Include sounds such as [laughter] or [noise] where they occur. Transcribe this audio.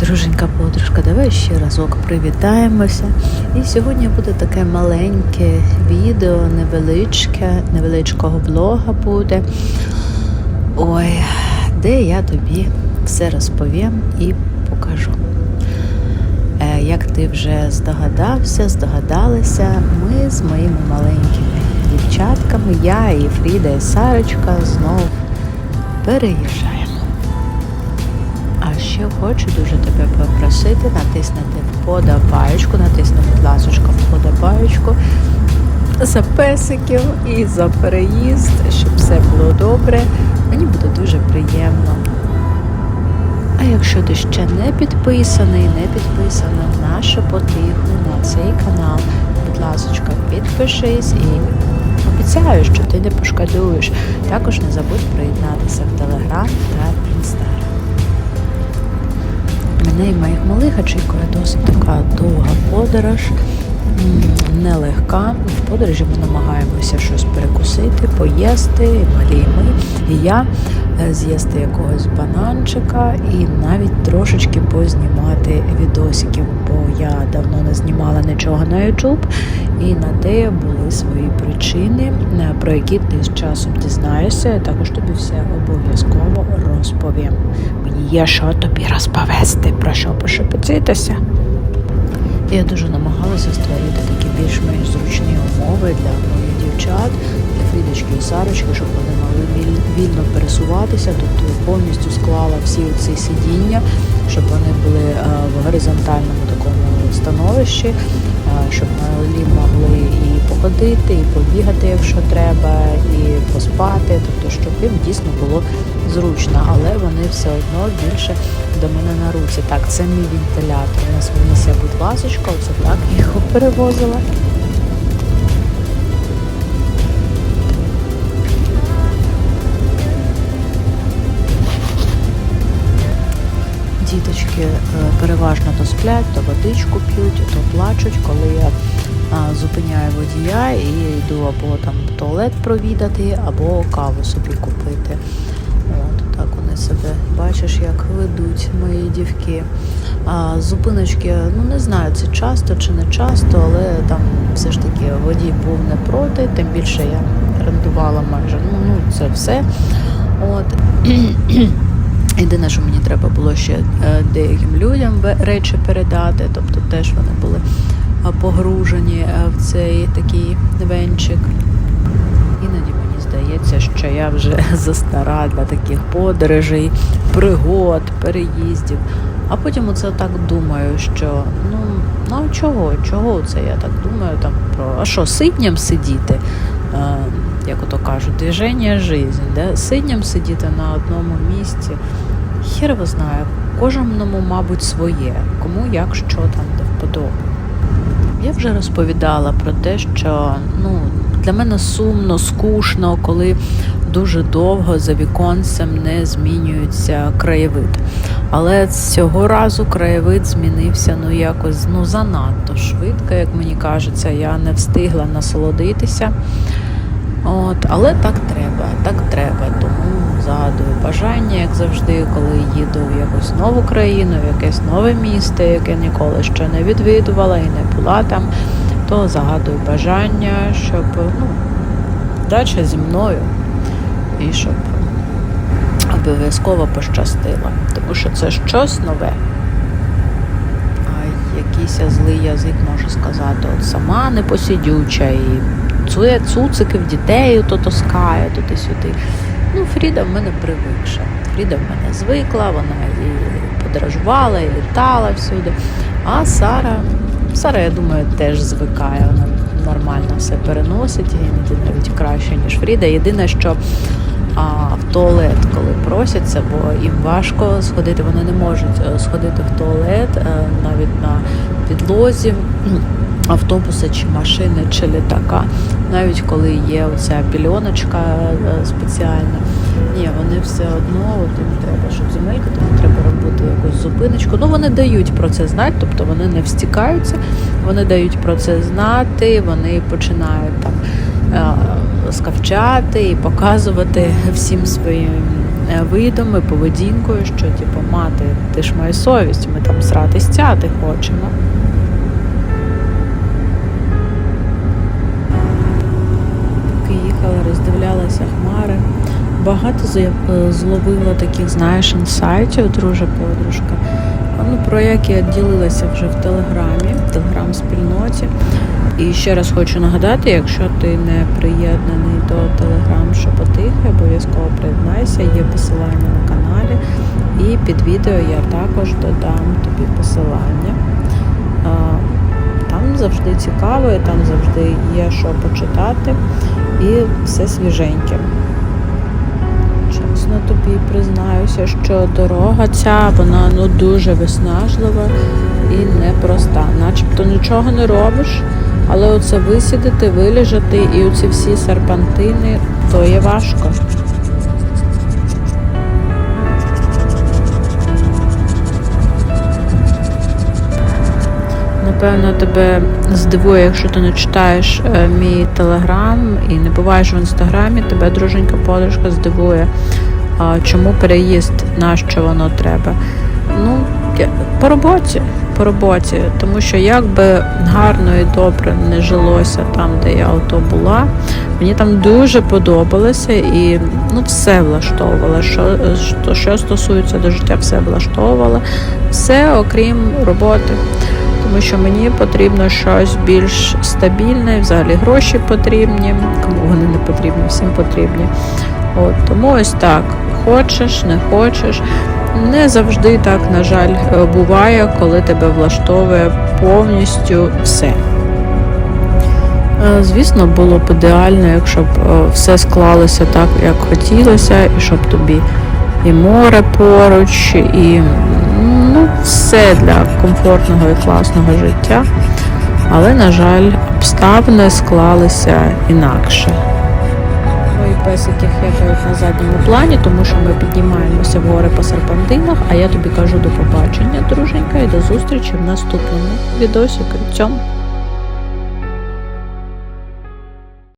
Друженька подружка, давай ще разок привітаємося. І сьогодні буде таке маленьке відео, невеличке, невеличкого блога буде. Ой, де я тобі все розповім і покажу. Е, Як ти вже здогадався, здогадалися, ми з моїми маленькими дівчатками, я і Фріда, і Сарочка знов переїжджаємо. Ще хочу дуже тебе попросити натиснути вподобаєчку, натисни, будь ласочка, вподобаєчку за песиків і за переїзд, щоб все було добре. Мені буде дуже приємно. А якщо ти ще не підписаний, не підписана на нашу потиху, на цей канал, будь ласочка, підпишись і обіцяю, що ти не пошкодуєш. Також не забудь приєднатися в Телеграм та Інстаграм. І моїх малих очікує досить така довга подорож, нелегка. В подорожі ми намагаємося щось перекусити, поїсти, малі ми, і я е, з'їсти якогось бананчика і навіть трошечки познімати відосиків, бо я давно не знімала нічого на YouTube, і на те були свої причини, е, про які ти з часом дізнаєшся. Я також тобі все обов'язково розповім. Мені є що тобі розповісти, про що пошепотітися. Я дуже намагалася створити такі більш-менш зручні умови для моїх дівчат, для Фрідочки і Сарочки, щоб вони могли вільно пересуватися. Тобто повністю склала всі ці сидіння, щоб вони були е, в горизонтальному такому становищі, щоб малі могли і походити, і побігати, якщо треба, і поспати. Тобто, щоб їм дійсно було зручно, але вони все одно більше до мене на руці. Так, це мій вентилятор. У нас винися, будь ласочка, оце так я його перевозила. Діточки е, переважно то сплять, то водичку п'ють, то плачуть, коли я зупиняю водія і йду або там туалет провідати, або каву собі купити. От так вони себе бачиш, як ведуть мої дівки. А зупиночки, ну не знаю, це часто чи не часто, але там все ж таки водій був не проти, тим більше я орендувала майже ну, ну це все. От. [clears throat] Єдине, що мені треба було ще е, деяким людям речі передати, тобто теж вони були е, погружені е, в цей такий венчик. Іноді мені здається, що я вже [laughs] застара для таких подорожей, пригод, переїздів. А потім оце так думаю, що ну, ну чого, чого це я так думаю там про а що, сидням сидіти? Як ото кажуть, движення жизнь, да? сидням сидіти на одному місці. Хер його знає, кожному, мабуть, своє, кому як що там до вподоби. Я вже розповідала про те, що ну, для мене сумно, скучно, коли дуже довго за віконцем не змінюється краєвид. Але цього разу краєвид змінився ну якось ну занадто швидко, як мені кажеться, я не встигла насолодитися. От, але так треба, так треба. Тому загадую бажання, як завжди, коли їду в якусь нову країну, в якесь нове місто, яке ніколи ще не відвідувала і не була там, то загадую бажання, щоб ну, дача зі мною і щоб обов'язково пощастило, тому що це щось нове. А якийсь злий язик може сказати, от сама непосидюча і цує цуциків дітей то тоскає туди сюди. Ну, Фріда в мене привикша. Фріда в мене звикла, вона і подорожувала, і літала всюди. А Сара, Сара, я думаю, теж звикає. Вона нормально все переносить, іноді навіть краще, ніж Фріда. Єдине, що а, в туалет, коли просяться, бо їм важко сходити, вони не можуть е, сходити в туалет е, навіть на підлозі автобуса чи машини, чи літака, навіть коли є оця пільоночка е, спеціальна. Ні, вони все одно, от їм треба, щоб земелька, тому треба робити якусь зупиночку. Ну вони дають про це знати, тобто вони не встікаються, вони дають про це знати, вони починають там е, скавчати і показувати [laughs] всім своїм е, видом і поведінкою, що типу, мати, ти ж моя совість, ми там срати стяти хочемо. Багато е, зловила таких, знаєш, інсайтів, друже подружка. Ну, про які я ділилася вже в Телеграмі, в телеграм-спільноті. І ще раз хочу нагадати, якщо ти не приєднаний до Телеграм Шепотихи, обов'язково приєднайся, є посилання на каналі. І під відео я також додам тобі посилання. Там завжди цікаво, там завжди є що почитати, і все свіженьке. Чесно тобі признаюся, що дорога ця вона ну дуже виснажлива і непроста. Начебто нічого не робиш, але оце висідати, вилежати і оці всі серпантини, то є важко. Напевно, тебе здивує, якщо ти не читаєш е, мій телеграм і не буваєш в інстаграмі, тебе друженька подружка здивує, а, чому переїзд, на що воно треба. Ну, по роботі, по роботі, тому що як би гарно і добре не жилося там, де я ото була, мені там дуже подобалося і ну, все влаштовувало. Що, що, що стосується до життя, все влаштовувало, все окрім роботи тому що мені потрібно щось більш стабільне, взагалі гроші потрібні, кому вони не потрібні, всім потрібні. От, тому ось так, хочеш, не хочеш. Не завжди так, на жаль, е, буває, коли тебе влаштовує повністю все. Е, Звісно, було б ідеально, якщо б е, все склалося так, як хотілося, і щоб тобі і море поруч, і ну, все для комфортного і класного життя. Але, на жаль, обставини склалися інакше. Мої песики хекають на задньому плані, тому що ми піднімаємося гори по серпантинах, а я тобі кажу до побачення, друженька, і до зустрічі в наступному відосі. Цьому.